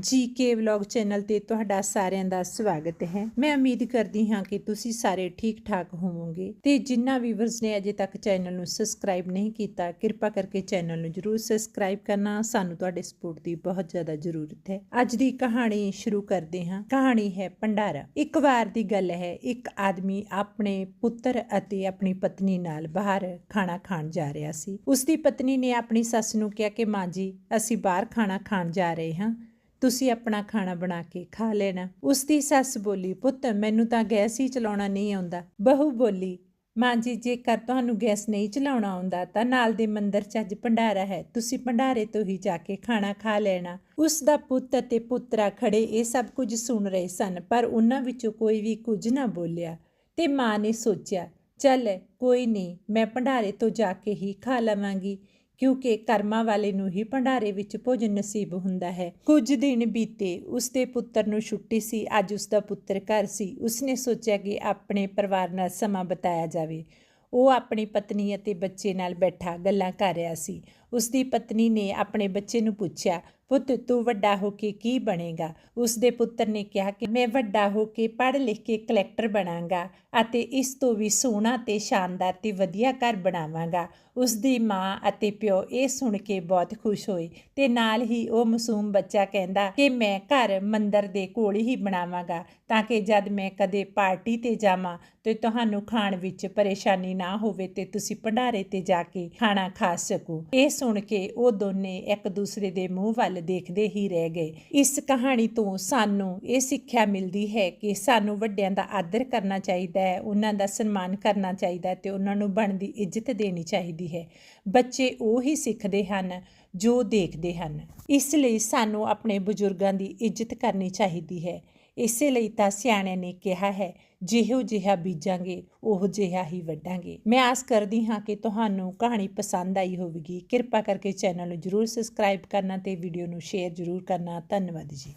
ਜੀ ਕੇ vlog channel ਤੇ ਤੁਹਾਡਾ ਸਾਰਿਆਂ ਦਾ ਸਵਾਗਤ ਹੈ। ਮੈਂ ਉਮੀਦ ਕਰਦੀ ਹਾਂ ਕਿ ਤੁਸੀਂ ਸਾਰੇ ਠੀਕ ਠਾਕ ਹੋਵੋਗੇ ਤੇ ਜਿਨ੍ਹਾਂ ਵੀਵਰਸ ਨੇ ਅਜੇ ਤੱਕ ਚੈਨਲ ਨੂੰ ਸਬਸਕ੍ਰਾਈਬ ਨਹੀਂ ਕੀਤਾ, ਕਿਰਪਾ ਕਰਕੇ ਚੈਨਲ ਨੂੰ ਜਰੂਰ ਸਬਸਕ੍ਰਾਈਬ ਕਰਨਾ। ਸਾਨੂੰ ਤੁਹਾਡੇ ਸਪੋਰਟ ਦੀ ਬਹੁਤ ਜ਼ਿਆਦਾ ਜ਼ਰੂਰਤ ਹੈ। ਅੱਜ ਦੀ ਕਹਾਣੀ ਸ਼ੁਰੂ ਕਰਦੇ ਹਾਂ। ਕਹਾਣੀ ਹੈ ਭੰਡਾਰਾ। ਇੱਕ ਵਾਰ ਦੀ ਗੱਲ ਹੈ, ਇੱਕ ਆਦਮੀ ਆਪਣੇ ਪੁੱਤਰ ਅਤੇ ਆਪਣੀ ਪਤਨੀ ਨਾਲ ਬਾਹਰ ਖਾਣਾ ਖਾਣ ਜਾ ਰਿਹਾ ਸੀ। ਉਸ ਦੀ ਪਤਨੀ ਨੇ ਆਪਣੀ ਸੱਸ ਨੂੰ ਕਿਹਾ ਕਿ ਮਾਂ ਜੀ, ਅਸੀਂ ਬਾਹਰ ਖਾਣਾ ਖਾਣ ਜਾ ਰਹੇ ਹਾਂ। ਤੁਸੀਂ ਆਪਣਾ ਖਾਣਾ ਬਣਾ ਕੇ ਖਾ ਲੈਣਾ। ਉਸ ਦੀ ਸੱਸ ਬੋਲੀ, ਪੁੱਤ, ਮੈਨੂੰ ਤਾਂ ਗੈਸ ਹੀ ਚਲਾਉਣਾ ਨਹੀਂ ਆਉਂਦਾ। ਬਹੂ ਬੋਲੀ, ਮਾਂ ਜੀ, ਜੇਕਰ ਤੁਹਾਨੂੰ ਗੈਸ ਨਹੀਂ ਚਲਾਉਣਾ ਆਉਂਦਾ, ਤਾਂ ਨਾਲ ਦੇ ਮੰਦਰ 'ਚ ਅੱਜ ਭੰਡਾਰਾ ਹੈ। ਤੁਸੀਂ ਭੰਡਾਰੇ ਤੋਂ ਹੀ ਜਾ ਕੇ ਖਾਣਾ ਖਾ ਲੈਣਾ। ਉਸ ਦਾ ਪੁੱਤ ਅਤੇ ਪੁੱਤਰਾ ਖੜੇ ਇਹ ਸਭ ਕੁਝ ਸੁਣ ਰਹੇ ਸਨ, ਪਰ ਉਹਨਾਂ ਵਿੱਚੋਂ ਕੋਈ ਵੀ ਕੁਝ ਨਾ ਬੋਲਿਆ। ਤੇ ਮਾਂ ਨੇ ਸੋਚਿਆ, ਚੱਲ, ਕੋਈ ਨਹੀਂ, ਮੈਂ ਭੰਡਾਰੇ ਤੋਂ ਜਾ ਕੇ ਹੀ ਖਾ ਲਵਾਂਗੀ। ਕਿਉਂਕਿ ਕਰਮਾਂ ਵਾਲੇ ਨੂੰ ਹੀ ਭੰਡਾਰੇ ਵਿੱਚ ਭੋਜਨ ਨਸੀਬ ਹੁੰਦਾ ਹੈ। ਕੁਝ ਦਿਨ ਬੀਤੇ ਉਸ ਦੇ ਪੁੱਤਰ ਨੂੰ ਛੁੱਟੀ ਸੀ, ਅੱਜ ਉਸ ਦਾ ਪੁੱਤਰ ਘਰ ਸੀ। ਉਸਨੇ ਸੋਚਿਆ ਕਿ ਆਪਣੇ ਪਰਿਵਾਰ ਨਾਲ ਸਮਾਂ ਬਿਤਾਇਆ ਜਾਵੇ। ਉਹ ਆਪਣੀ ਪਤਨੀ ਅਤੇ ਬੱਚੇ ਨਾਲ ਬੈਠਾ ਗੱਲਾਂ ਕਰ ਰਿਹਾ ਸੀ। ਉਸ ਦੀ ਪਤਨੀ ਨੇ ਆਪਣੇ ਬੱਚੇ ਨੂੰ ਪੁੱਛਿਆ, ਪੁੱਤ, ਤੂੰ ਵੱਡਾ ਹੋ ਕੇ ਕੀ ਬਣੇਗਾ? ਉਸ ਦੇ ਪੁੱਤਰ ਨੇ ਕਿਹਾ ਕਿ, ਮੈਂ ਵੱਡਾ ਹੋ ਕੇ ਪੜ੍ਹ ਲਿਖ ਕੇ ਕਲੈਕਟਰ ਬਣਾਂਗਾ ਅਤੇ ਇਸ ਤੋਂ ਵੀ ਸੋਹਣਾ ਤੇ ਸ਼ਾਨਦਾਰ ਤੇ ਵਧੀਆ ਘਰ ਬਣਾਵਾਂਗਾ। ਉਸ ਦੀ ਮਾਂ ਅਤੇ ਪਿਓ ਇਹ ਸੁਣ ਕੇ ਬਹੁਤ ਖੁਸ਼ ਹੋਏ ਤੇ ਨਾਲ ਹੀ ਉਹ ਮਾਸੂਮ ਬੱਚਾ ਕਹਿੰਦਾ ਕਿ, ਮੈਂ ਘਰ ਮੰਦਰ ਦੇ ਕੋਲ ਹੀ ਬਣਾਵਾਂਗਾ ਤਾਂ ਕਿ ਜਦ ਮੈਂ ਕਦੇ ਪਾਰਟੀ ਤੇ ਜਾਵਾਂ ਤੇ ਤੁਹਾਨੂੰ ਖਾਣ ਵਿੱਚ ਪਰੇਸ਼ਾਨੀ ਨਾ ਹੋਵੇ ਤੇ ਤੁਸੀਂ ਭੰਡਾਰੇ ਤੇ ਜਾ ਕੇ ਖਾਣਾ ਖਾ ਸਕੋ। ਇਸ ਸੁਣ ਕੇ ਉਹ ਦੋਨੇ ਇੱਕ ਦੂਸਰੇ ਦੇ ਮੂੰਹ ਵੱਲ ਦੇਖਦੇ ਹੀ ਰਹਿ ਗਏ। ਇਸ ਕਹਾਣੀ ਤੋਂ ਸਾਨੂੰ ਇਹ ਸਿੱਖਿਆ ਮਿਲਦੀ ਹੈ ਕਿ ਸਾਨੂੰ ਵੱਡਿਆਂ ਦਾ ਆਦਰ ਕਰਨਾ ਚਾਹੀਦਾ ਹੈ, ਉਹਨਾਂ ਦਾ ਸਨਮਾਨ ਕਰਨਾ ਚਾਹੀਦਾ ਹੈ ਤੇ ਉਹਨਾਂ ਨੂੰ ਬਣਦੀ ਇੱਜ਼ਤ ਦੇਣੀ ਚਾਹੀਦੀ ਹੈ। ਬੱਚੇ ਉਹ ਹੀ ਸਿੱਖਦੇ ਹਨ ਜੋ ਦੇਖਦੇ ਹਨ। ਇਸ ਲਈ ਸਾਨੂੰ ਆਪਣੇ ਬਜ਼ੁਰਗਾਂ ਦੀ ਇੱਜ਼ਤ ਕਰਨੀ ਚਾਹੀਦੀ ਹੈ। ਇਸੇ ਲਈ ਤਾਂ ਸਿਆਣਿਆਂ ਨੇ ਕਿਹਾ ਹੈ, ਜਿਹੋ ਜਿਹਾ ਬੀਜਾਂਗੇ, ਉਹ ਜਿਹਾ ਹੀ ਵੱਢਾਂਗੇ। ਮੈਂ ਆਸ ਕਰਦੀ ਹਾਂ ਕਿ ਤੁਹਾਨੂੰ ਕਹਾਣੀ ਪਸੰਦ ਆਈ ਹੋਵੇਗੀ। ਕਿਰਪਾ ਕਰਕੇ ਚੈਨਲ ਨੂੰ ਜਰੂਰ ਸਬਸਕ੍ਰਾਈਬ ਕਰਨਾ ਤੇ ਵੀਡੀਓ ਨੂੰ ਸ਼ੇਅਰ ਜਰੂਰ ਕਰਨਾ। ਧੰਨਵਾਦ ਜੀ।